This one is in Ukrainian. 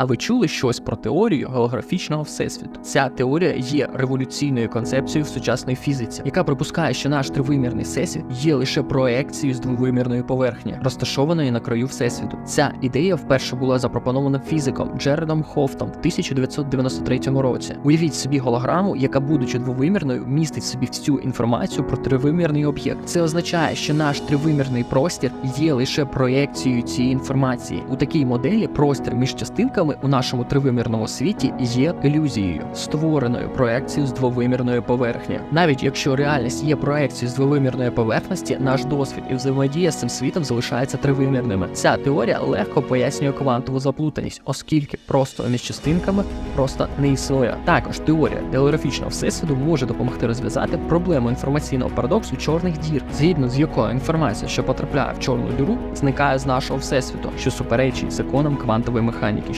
А ви чули щось про теорію голографічного всесвіту? Ця теорія є революційною концепцією в сучасній фізиці, яка припускає, що наш тривимірний всесвіт є лише проекцією з двовимірної поверхні, розташованої на краю всесвіту. Ця ідея вперше була запропонована фізиком Джередом Хофтом в 1993 році. Уявіть собі голограму, яка, будучи двовимірною, містить в собі всю інформацію про тривимірний об'єкт. Це означає, що наш тривимірний простір є лише проекцією цієї інформації. У такій моделі простір між частинками у нашому тривимірному світі є ілюзією, створеною проекцією з двовимірної поверхні. Навіть якщо реальність є проекцією з двовимірної поверхності, наш досвід і взаємодія з цим світом залишаються тривимірними. Ця теорія легко пояснює квантову заплутаність, оскільки просто між частинками просто не існує. Також теорія телеграфічного всесвіту може допомогти розв'язати проблему інформаційного парадоксу чорних дір, згідно з якою інформація, що потрапляє в чорну діру, зникає з нашого всесвіту, що суперечить законам квантової механіки.